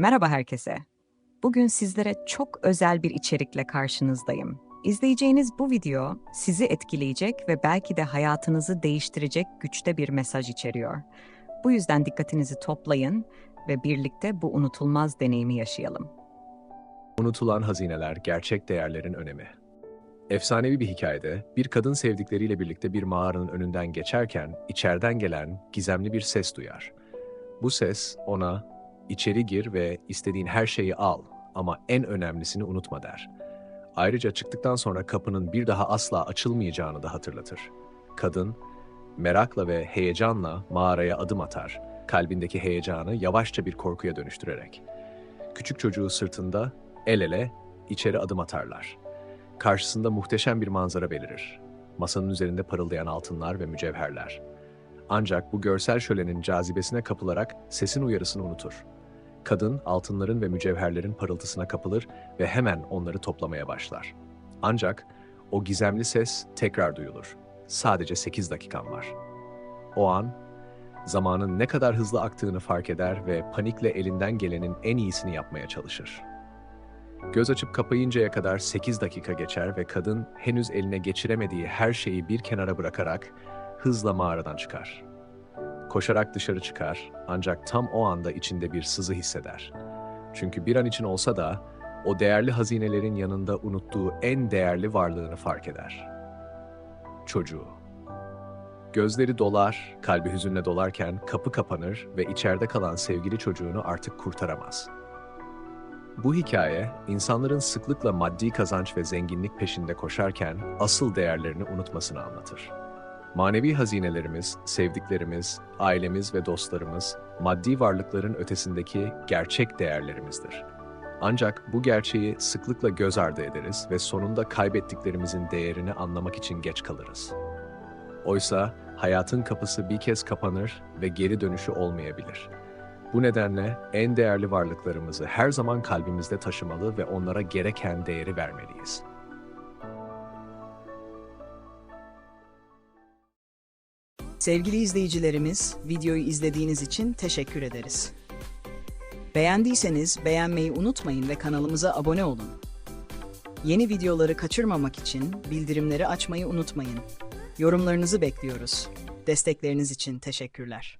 Merhaba herkese. Bugün sizlere çok özel bir içerikle karşınızdayım. İzleyeceğiniz bu video sizi etkileyecek ve belki de hayatınızı değiştirecek güçte bir mesaj içeriyor. Bu yüzden dikkatinizi toplayın ve birlikte bu unutulmaz deneyimi yaşayalım. Unutulan hazineler, gerçek değerlerin önemi. Efsanevi bir hikayede bir kadın sevdikleriyle birlikte bir mağaranın önünden geçerken içeriden gelen gizemli bir ses duyar. Bu ses ona içeri gir ve istediğin her şeyi al ama en önemlisini unutma der. Ayrıca çıktıktan sonra kapının bir daha asla açılmayacağını da hatırlatır. Kadın merakla ve heyecanla mağaraya adım atar, kalbindeki heyecanı yavaşça bir korkuya dönüştürerek. Küçük çocuğu sırtında el ele içeri adım atarlar. Karşısında muhteşem bir manzara belirir. Masanın üzerinde parıldayan altınlar ve mücevherler. Ancak bu görsel şölenin cazibesine kapılarak sesin uyarısını unutur. Kadın altınların ve mücevherlerin parıltısına kapılır ve hemen onları toplamaya başlar. Ancak o gizemli ses tekrar duyulur. Sadece 8 dakikan var. O an zamanın ne kadar hızlı aktığını fark eder ve panikle elinden gelenin en iyisini yapmaya çalışır. Göz açıp kapayıncaya kadar 8 dakika geçer ve kadın henüz eline geçiremediği her şeyi bir kenara bırakarak hızla mağaradan çıkar. Koşarak dışarı çıkar ancak tam o anda içinde bir sızı hisseder. Çünkü bir an için olsa da o değerli hazinelerin yanında unuttuğu en değerli varlığını fark eder. Çocuğu. Gözleri dolar, kalbi hüzünle dolarken kapı kapanır ve içeride kalan sevgili çocuğunu artık kurtaramaz. Bu hikaye, insanların sıklıkla maddi kazanç ve zenginlik peşinde koşarken asıl değerlerini unutmasını anlatır. Manevi hazinelerimiz, sevdiklerimiz, ailemiz ve dostlarımız, maddi varlıkların ötesindeki gerçek değerlerimizdir. Ancak bu gerçeği sıklıkla göz ardı ederiz ve sonunda kaybettiklerimizin değerini anlamak için geç kalırız. Oysa hayatın kapısı bir kez kapanır ve geri dönüşü olmayabilir. Bu nedenle en değerli varlıklarımızı her zaman kalbimizde taşımalı ve onlara gereken değeri vermeliyiz. Sevgili izleyicilerimiz, videoyu izlediğiniz için teşekkür ederiz. Beğendiyseniz beğenmeyi unutmayın ve kanalımıza abone olun. Yeni videoları kaçırmamak için bildirimleri açmayı unutmayın. Yorumlarınızı bekliyoruz. Destekleriniz için teşekkürler.